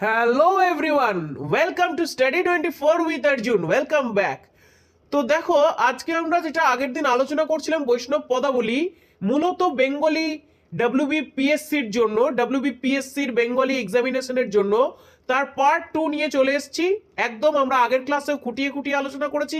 Hello everyone welcome to study twenty four with Arjun welcome back তো দেখো, আজকে আমরা যেটা আগের দিন আলোচনা করছিলাম বৈষ্ণব পদাবলী, মূলত বেঙ্গলি ডাব্লিউবিপিএসসির জন্য ডাব্লিউবিপিএসসির বেঙ্গলি এক্সামিনেশনের জন্য, তার পার্ট টু নিয়ে চলে এসেছি। একদম আমরা আগের ক্লাসেও খুঁটিয়ে খুঁটিয়ে আলোচনা করেছি।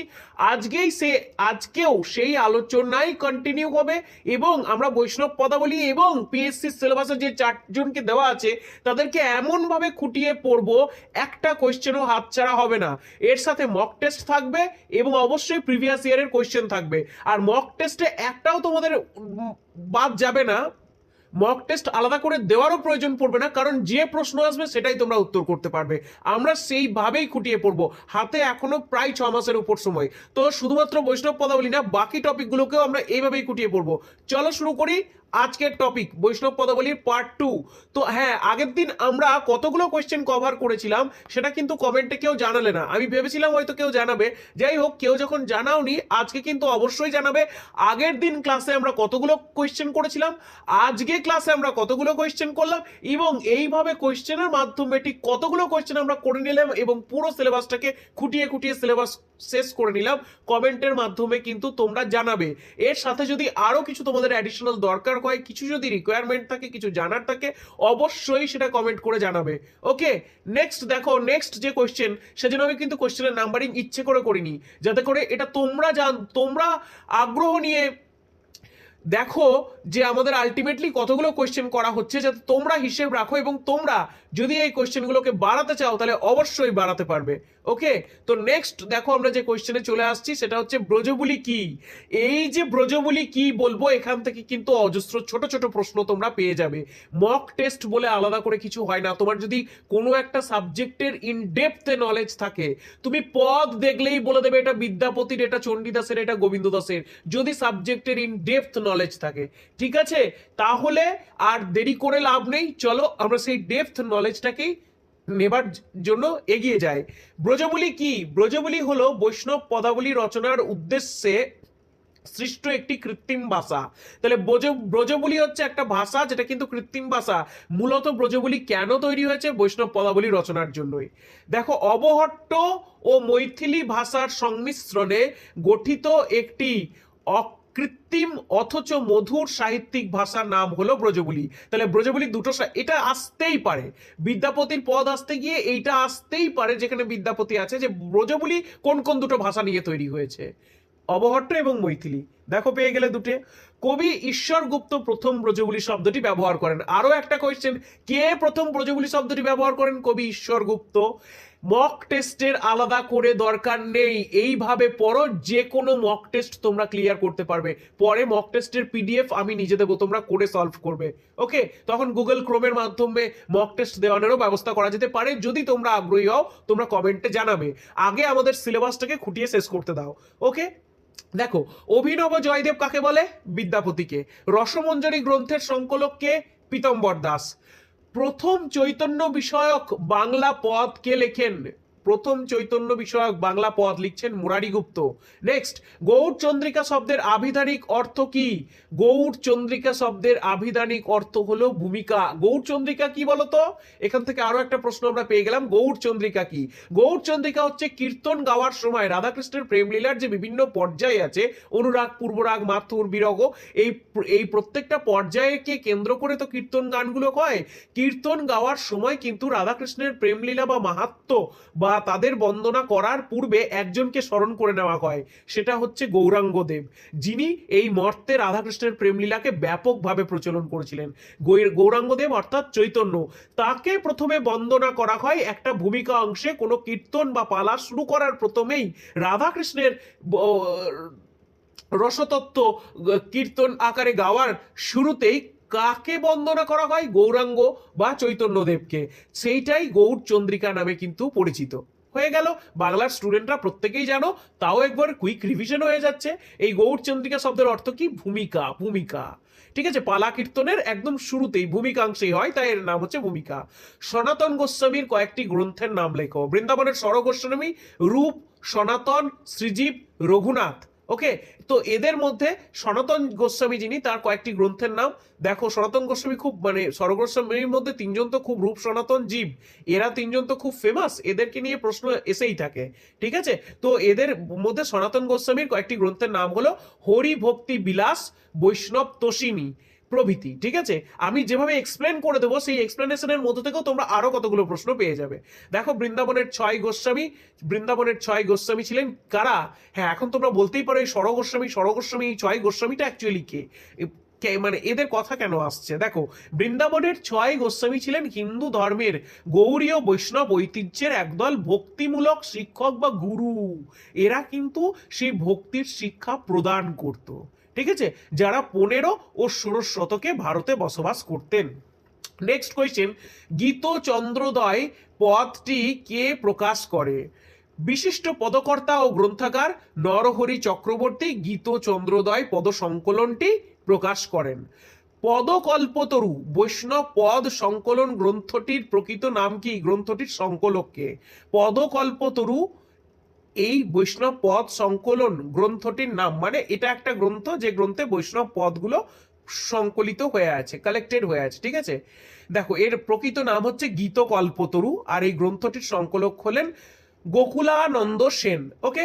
আজকেই সে, আজকেও সেই আলোচনাই কন্টিনিউ হবে এবং আমরা বৈষ্ণব পদাবলী এবং পিএসসি সিলেবাসে যে চারজনকে দেওয়া আছে, তাদেরকে এমনভাবে খুঁটিয়ে পড়ব, একটা কোয়েশ্চেনও হাতছাড়া হবে না। এর সাথে মক টেস্ট থাকবে এবং অবশ্যই প্রিভিয়াস ইয়ারের কোয়েশ্চেন থাকবে। আর মক টেস্টে একটাও তোমাদের বাদ যাবে না। মক টেস্ট আলাদা করে দেওয়ারও প্রয়োজন পড়বে না, কারণ যে প্রশ্ন আসবে সেটাই তোমরা উত্তর করতে পারবে। আমরা সেইভাবেই খুঁটিয়ে পড়ব, হাতে এখনও প্রায় ছ মাসের উপর সময়। তো শুধুমাত্র বৈষ্ণব পদাবলী না, বাকি টপিকগুলোকেও আমরা এইভাবেই খুঁটিয়ে পড়ব। চলো শুরু করি আজকের টপিক বৈষ্ণব পদাবলীর পার্ট টু তো হ্যাঁ আগের দিন আমরা কতগুলো কোয়েশ্চেন কভার করেছিলাম, সেটা কিন্তু কমেন্টে কেউ জানালে না। আমি ভেবেছিলাম হয়তো কেউ জানাবে। যাই হোক, কেউ যখন জানাওনি, আজকে কিন্তু অবশ্যই জানাবে। আগের দিন ক্লাসে আমরা কতগুলো কোয়েশ্চেন করেছিলাম, আজকে ক্লাসে আমরা কতগুলো কোয়েশ্চেন করলাম, এবং এইভাবে কোয়েশ্চেনের মাধ্যমে ঠিক কতগুলো কোয়েশ্চেন আমরা করে নিলাম, এবং পুরো সিলেবাসটাকে খুঁটিয়ে খুঁটিয়ে সিলেবাস শেষ করে নিলাম। কমেন্টের মাধ্যমে কিন্তু তোমরা জানাবে। এর সাথে যদি আরও কিছু তোমাদের অ্যাডিশনাল দরকার হয় কিছু যদি রিকোয়ারমেন্ট থাকে, কিছু জানার থাকে, অবশ্যই সেটা কমেন্ট করে জানাবে। ওকে নেক্সট দেখো নেক্সট যে কোয়েশ্চেন সেজন্য আমি কিন্তু কোয়েশ্চেনের নাম্বারিং ইচ্ছে করে করিনি। যাতে করে এটা তোমরা জান, তোমরা আগ্রহ নিয়ে দেখো যে আমাদের আলটিমেটলি কতগুলো কোয়েশ্চেন করা হচ্ছে, যাতে তোমরা হিসেব রাখো এবং তোমরা যদি এই কোয়েশ্চেনগুলোকে বাড়াতে চাও, তাহলে অবশ্যই বাড়াতে পারবে। ওকে তো নেক্সট দেখো আমরা যে কোয়েশ্চেনে চলে আসছি, সেটা হচ্ছে ব্রজবুলি কি? এই যে ব্রজবুলি কি বলব, এখান থেকে কিন্তু অজস্র ছোট ছোট প্রশ্ন তোমরা পেয়ে যাবে। মক টেস্ট বলে আলাদা করে কিছু হয় না। তোমার যদি কোনো একটা সাবজেক্টের ইন ডেপথে নলেজ থাকে, তুমি পদ দেখলেই বলে দেবে এটা বিদ্যাপতির, এটা চণ্ডীদাসের, এটা গোবিন্দ দাসের যদি সাবজেক্টের ইন ডেপথ নলেজ থাকে, ঠিক আছে? তাহলে আর দেরি করে লাভ নেই। চলো আমরা সেই ডেপথ নলেজটাকেই নেবার জন্য এগিয়ে যায়। ব্রজবুলি কি? ব্রজবুলি হলো বৈষ্ণব পদাবলী রচনার উদ্দেশ্যে সৃষ্ট একটি কৃত্রিম ভাষা। তাহলে ব্রজ, ব্রজবুলি হচ্ছে একটা ভাষা যেটা কিন্তু কৃত্রিম ভাষা। মূলত ব্রজবুলি কেন তৈরি হয়েছে? বৈষ্ণব পদাবলী রচনার জন্যই। দেখো, অবহট্ট ও মৈথিলি ভাষার সংমিশ্রণে গঠিত একটি অকৃত্রিম অথচ মধুর সাহিত্যিক ভাষার নাম হলো ব্রজবুলি। তাহলে ব্রজবুলি দুটো এটা আসতেই পারে। বিদ্যাপতির পদ আসতে গিয়ে এইটা আসতেই পারে যেখানে বিদ্যাপতি আছে যে ব্রজবুলি কোন কোন দুটো ভাষা নিয়ে তৈরি হয়েছে। অবহট্ট এবং মৈথিলি। দেখো পেয়ে গেলে দুটো। কবি ঈশ্বর গুপ্ত প্রথম ব্রজবুলি শব্দটি ব্যবহার করেন। আরও একটা কোয়েশ্চেন কে প্রথম ব্রজবুলি শব্দটি ব্যবহার করেন কবি ঈশ্বর গুপ্ত মক টেস্টের আলাদা করে দরকার নেই। এইভাবে পড়ো যে কোনো মক টেস্ট তোমরা ক্লিয়ার করতে পারবে। পরে মক টেস্টের পিডিএফ আমি নিজে দেবো, তোমরা করে সলভ করবে। ওকে তখন গুগল ক্রোমের মাধ্যমে মক টেস্ট দেওয়ানোরও ব্যবস্থা করা যেতে পারে। যদি তোমরা আগ্রহী হও, তোমরা কমেন্টে জানাবে। আগে আমাদের সিলেবাসটাকে খুঁটিয়ে শেষ করতে দাও। ওকে দেখো, অভিনব জয়দেব কাকে বলে? বিদ্যাপতিকে। রসমঞ্জরি গ্রন্থের সংকলককে পীতম্বর দাস। প্রথম চৈতন্য বিষয়ক বাংলা পদ কে লেখেন। প্রথম চৈতন্য বিষয়ক বাংলা পদ লিখছেন মুরারি গুপ্ত। নেক্সট গৌড় চন্দ্রিকা শব্দের আভিধানিক অর্থ কি? গৌড় চন্দ্রিকা শব্দের আভিধানিক অর্থ হলো ভূমিকা। গৌড় চন্দ্রিকা কি বলতো? এখান থেকে আরও একটা প্রশ্ন আমরা পেয়ে গেলাম, গৌড় চন্দ্রিকা কি? গৌড় চন্দ্রিকা হচ্ছে কীর্তন গাওয়ার সময় রাধাকৃষ্ণের প্রেমলীলার যে বিভিন্ন পর্যায় আছে, অনুরাগ, পূর্বরাগ, মাথুর, বিরগ, এই এই প্রত্যেকটা পর্যায়কে কেন্দ্র করে তো কীর্তন গানগুলো হয়। কীর্তন গাওয়ার সময় কিন্তু রাধাকৃষ্ণের প্রেমলীলা বা মাহাত্ম বা তাদের বন্দনা করার পূর্বে একজনকে স্মরণ করে নেওয়া হয়, সেটা হচ্ছে গৌরাঙ্গদেব। যিনি এই মর্তে রাধাকৃষ্ণের প্রেমলীলাকে ব্যাপকভাবে প্রচলন করেছিলেন। গৌর- গৌরাঙ্গদেব অর্থাৎ চৈতন্য, তাকে প্রথমে বন্দনা করা হয় একটা ভূমিকা অংশে, কোনো কীর্তন বা পালা শুরু করার প্রথমেই রাধাকৃষ্ণের রসতত্ত্ব কীর্তন আকারে গাওয়ার শুরুতেই কাকে বন্দনা করা হয়? গৌরাঙ্গ বা চৈতন্যদেবকে। সেইটাই গৌর চন্দ্রিকা নামে কিন্তু পরিচিত। হয়ে গেল, বাংলার স্টুডেন্টরা প্রত্যেকেই জানো, তাও একবার কুইক রিভিশন হয়ে যাচ্ছে। এই গৌর চন্দ্রিকা শব্দের অর্থ কি? ভূমিকা ভূমিকা। ঠিক আছে, পালা কীর্তনের একদম শুরুতেই ভূমিকাংশেই হয়, তাই এর নাম হচ্ছে ভূমিকা। সনাতন গোস্বামীর কয়েকটি গ্রন্থের নাম লেখো। বৃন্দাবনের স্বর গোস্বামী রূপ, সনাতন, শ্রীজীব, রঘুনাথ। ওকে তো এদের মধ্যে সনাতন গোস্বামী যিনি, তার কয়েকটি গ্রন্থের নাম। দেখো, সনাতন গোস্বামী খুব মানে স্বরগোস্বামীর মধ্যে তিনজন তো খুব রূপ সনাতন জীব। এরা তিনজন তো খুব ফেমাস এদেরকে নিয়ে প্রশ্ন এসেই থাকে। ঠিক আছে? তো এদের মধ্যে সনাতন গোস্বামীর কয়েকটি গ্রন্থের নাম হলো হরি ভক্তি বিলাস বৈষ্ণব তোষিনী প্রভৃতি, ঠিক আছে? আমি যেভাবে এক্সপ্লেন করে দেবো, সেই এক্সপ্লেনেশনের মধ্যে থেকেও তোমরা আরও কতগুলো প্রশ্ন পেয়ে যাবে। দেখো, বৃন্দাবনের ছয় গোস্বামী, বৃন্দাবনের ছয় গোস্বামী ছিলেন কারা? হ্যাঁ এখন তোমরা বলতেই পারো এই সর গোস্বামী গোস্বামী এই ছয় গোস্বামীটা অ্যাকচুয়ালি কে- মানে এদের কথা কেন আসছে? দেখো, বৃন্দাবনের ছয় গোস্বামী ছিলেন হিন্দু ধর্মের গৌরীয় বৈষ্ণব ঐতিহ্যের একদল ভক্তিমূলক শিক্ষক বা গুরু। এরা কিন্তু সেই ভক্তির শিক্ষা প্রদান করত। ঠিক আছে? যারা পনেরো ও ষোড়শ শতকে ভারতে বসবাস করতেন। নেক্সট কোয়েশ্চেন গীত চন্দ্রোদয় পদটি কে প্রকাশ করে? বিশিষ্ট পদকর্তা ও গ্রন্থাগার নরহরি চক্রবর্তী গীত চন্দ্রোদয় পদ সংকলনটি প্রকাশ করেন। পদকল্পতরু বৈষ্ণব পদ সংকলন গ্রন্থটির প্রকৃত নাম কি? গ্রন্থটির সংকলককে পদকল্পতরু এই বৈষ্ণব পদ সংকলন গ্রন্থটির নাম মানে এটা একটা গ্রন্থ যে গ্রন্থে বৈষ্ণব পদগুলো সংকলিত হয়ে আছে কালেক্টেড হয়ে আছে, ঠিক আছে? দেখো, এর প্রকৃত নাম হচ্ছে গীতকল্পতরু, আর এই গ্রন্থটির সংকলক হলেন Gokulananda Sen okay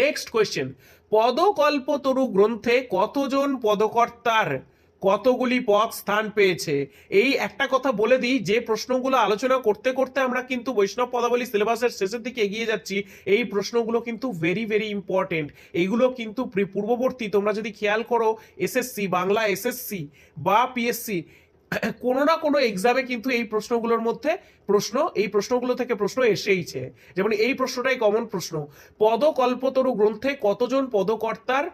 next question Padakalpataru গ্রন্থে কতজন পদকর্তার? কতগুলি পদ স্থান পেয়েছে? এই একটা কথা বলে দিই, যে প্রশ্নগুলো আলোচনা করতে করতে আমরা কিন্তু বৈষ্ণব পদাবলী সিলেবাসের শেষের দিকে এগিয়ে যাচ্ছি। এই প্রশ্নগুলো কিন্তু ভেরি ভেরি ইম্পর্টেন্ট এইগুলো কিন্তু পূর্ববর্তী, তোমরা যদি খেয়াল করো এসএসসি বাংলা এসএসসি বা পিএসসি কোনো না কোনো এক্সামে কিন্তু এই প্রশ্নগুলোর মধ্যে প্রশ্ন, এই প্রশ্নগুলো থেকে প্রশ্ন এসেইছে। যেমন এই প্রশ্নটাই কমন প্রশ্ন। পদকল্পতরু গ্রন্থে কতজন পদকর্তার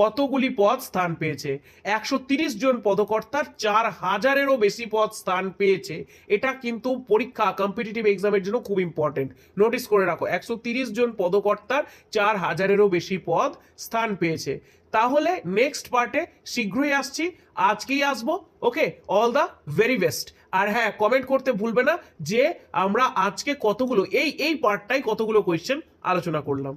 কতগুলি পদ স্থান পেয়েছে? একশো জন পদকর্তার চার হাজারেরও বেশি পদ স্থান পেয়েছে। এটা কিন্তু পরীক্ষা কম্পিটিটিভ এক্সামের জন্য খুব ইম্পর্টেন্ট নোটিস করে রাখো, একশো জন পদকর্তার চার হাজারেরও বেশি পদ স্থান পেয়েছে। তাহলে নেক্সট পার্টে শীঘ্রই আসছি, আজকেই আসব okay all the very best আর হ্যাঁ কমেন্ট করতে ভুলবে না যে আমরা আজকে কতগুলো, এই এই পার্টটাই কতগুলো কোয়েশ্চেন আলোচনা করলাম।